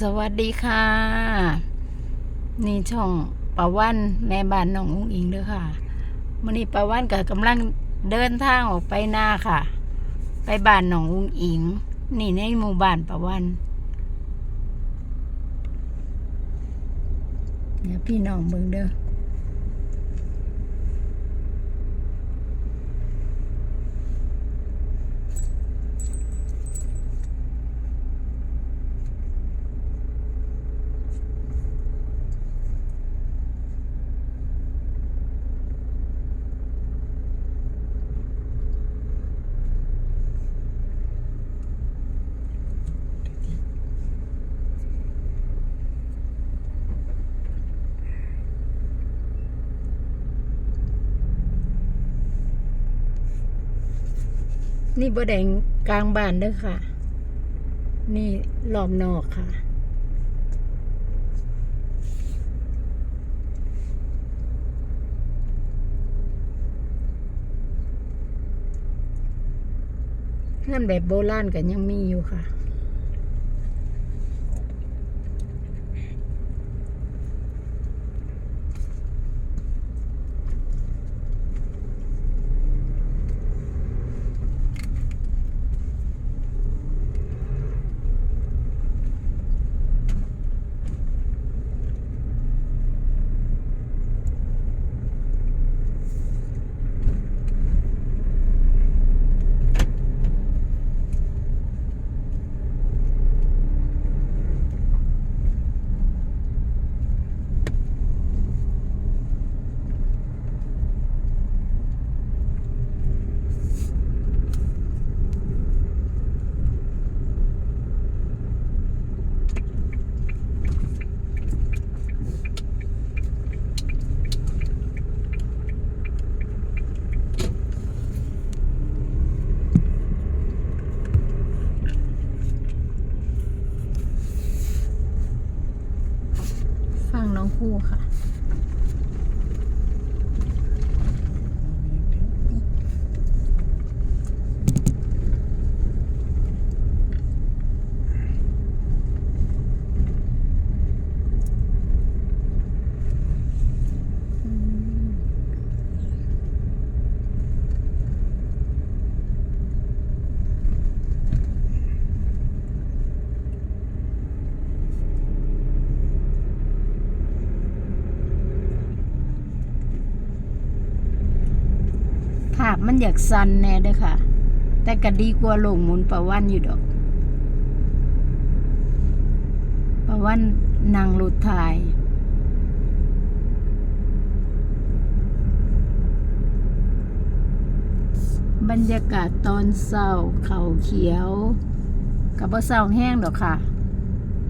สวัสดีค่ะ นี่ช่องประวันแม่บ้านน้องอุ้งอิงเด้อค่ะมื่อนี้ประวันก็กำลังเดินทางออกไปหน้าค่ะ ไปบ้านน้องอุ้งอิง นี่ในหมู่บ้านประวันเนี่ยพี่น้องเบิ่งเด้อ นี่บ่แดงกลางบ้านเด้อค่ะ นี่ล้อมนอกค่ะเพื่อนแบบโบราณกันยังมีอยู่ค่ะ ฟัง น้องผู้ค่ะ ภาพ มันอยากสั่นแน่เด้อค่ะ แต่ก็ดีกว่าลงหมุนประวันอยู่ดอกประวันนางรถไทยบรรยากาศตอนเศร้าเขาเขียว กับว่าเศร้าแห้งดอกค่ะ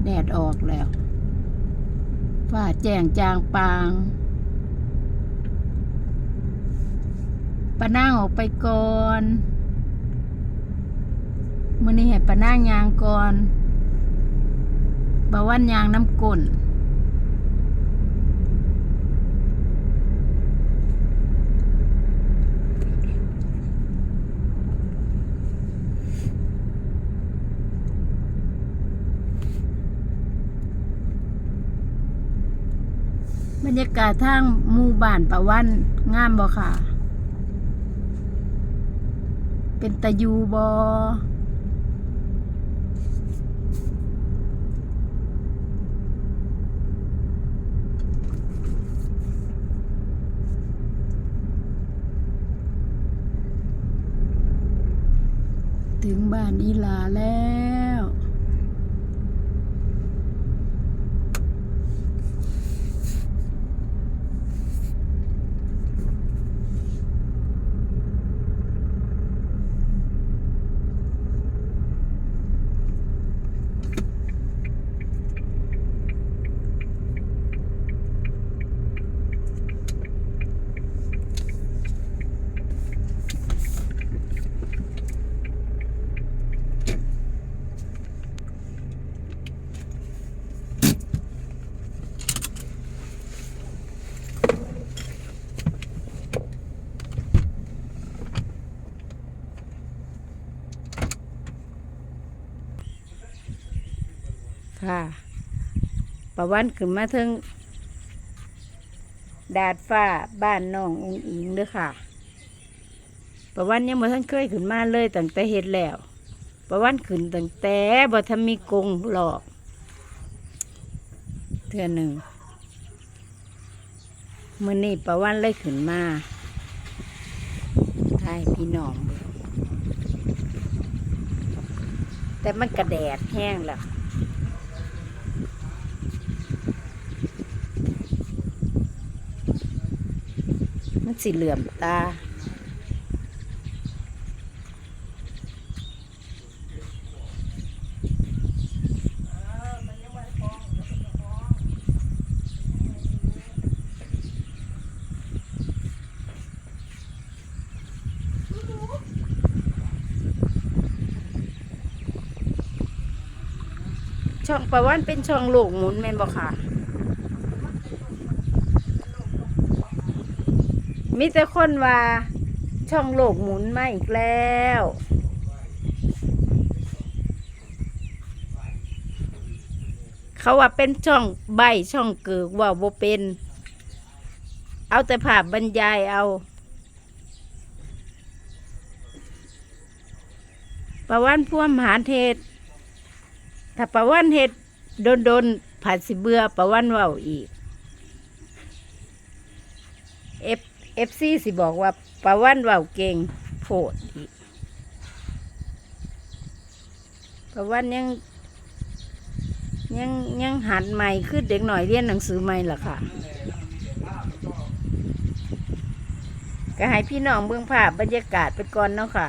แดดออกแล้วฟ้าแจงจางปาง ปะนางออกไปก่อนมือนี้ให้ปะนางยางก่อนบาวันยางน้ำก้นบรรยากาศทางหมู่บ้านปะวันงามบ่ค่ะ เป็นตะยูบอถึงบ้านอีลาแล้ว ค่ะประวันขึ้นมาถึงดาดฟ้าบ้านน้ององอิงเด้อค่ะ ประวันยังบ่ทันเคยขึ้นมาเลยตั้งแต่เฮ็ดแล้ว ประวันขึ้นตั้งแต่บ่ทันมีกงหลอกเทือหนึ่งมื้อนี้ประวันเลยขึ้นมาทายพี่น้องเบิ่งแต่มันกระแดดแห้งแล้ว มันสีเหลื่อมตาช่องประวันเป็นช่องลูกหมุนแม่นบ่ค่ะ มีแต่คนว่าช่องโลกหมุนมาอีกแล้วเขาว่าเป็นช่องใบช่องเกิกว่าโบเป็น เอาแต่ภาพบรรยายเอาประวันพ่วมหาเทศ ถ้าประวันเฮ็ดโดนโดนผัดสิเบือประวันเว้าอีก เอฟ ฟซีสิบอกว่าปาวันเว้าเก่งโพดอีกปาวันยังยังยังหัดใหม่ขึ้นเด็กหน่อยเรียนหนังสือใหม่ล่ะค่ะ ก็ให้พี่น้องเบื้องภาพบรรยากาศไปก่อนเนาะค่ะ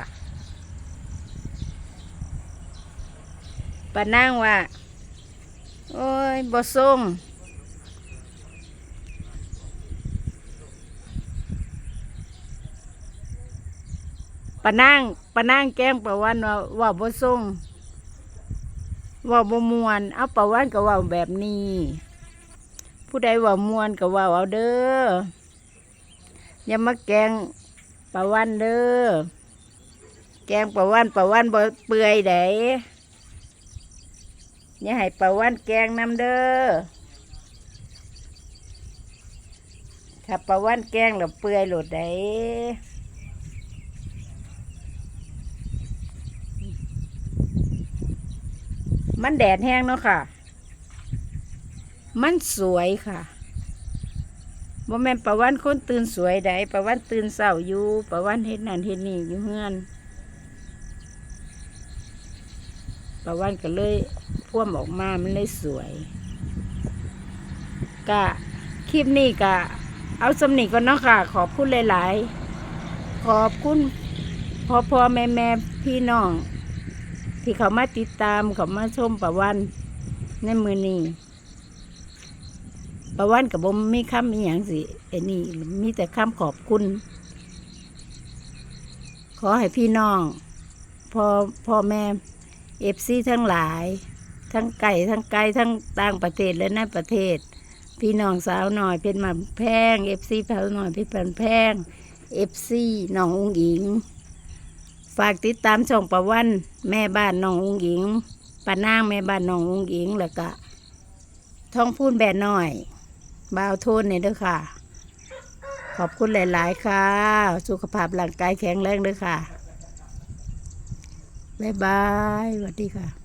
ปานั่งว่า โอ้ยบ่ส่ง ปะนางปะนางแกล้งปะวันว่าว่าบ่ส่งว่าบ่มวน เอาปะวันก็ว่าแบบนี้ ผู้ใดว่ามวนก็ว่าเอาเด้ออย่ามาแกล้งปะวันเด้อแกงปะวันปะวันบ่เปื่อยไดอย่าให้ปะวันแกงนำเด้อถ้าปะวันแกงแล้วเปื่อยหลดได้ มันแดดแห้งเนาะค่ะ มันสวยค่ะบ่แม่นประวันคนตื่นสวยใดประวันตื่นเศร้าอยู่ประวันเฮ็ดนั่นเฮ็ดนี่อยู่เฮือนประวันก็เลยพ่วมออกมามันเลยสวยกะคลิปนี้กะเอาสำนีก่อนเนาะค่ะ ขอบคุณหลาย ๆ ขอบคุณพ่อพ่อแม่แม่พี่น้อง ที่เขามาติดตามเขามาชมประวันในมือนี้ประวันกับผมไมีคำมีอย่างสิไอ้นี่มีแต่คำขอบคุณ ขอให้พี่น้องพ่อพ่อแม่เอฟซีทั้งหลาย ทั้งไก่ทั้งไก่ทั้งต่างประเทศและในประเทศ พี่น้องสาวหน่อยเป็นมาแพงเอฟซีสาวหน่อยเป็นแพงเอฟซีน้ององอิง ฝากติดตามช่องประวันแม่บ้านน้ององหญิงป้านางแม่บ้านน้ององหญิงแล้วก็ท้องพูนแบนหน่อยบ่าวโทนเนี่ยเด้อค่ะ ขอบคุณหลาย ๆ ค่ะ สุขภาพร่างกายแข็งแรงเด้อค่ะ บ๊ายบายสวัสดีค่ะ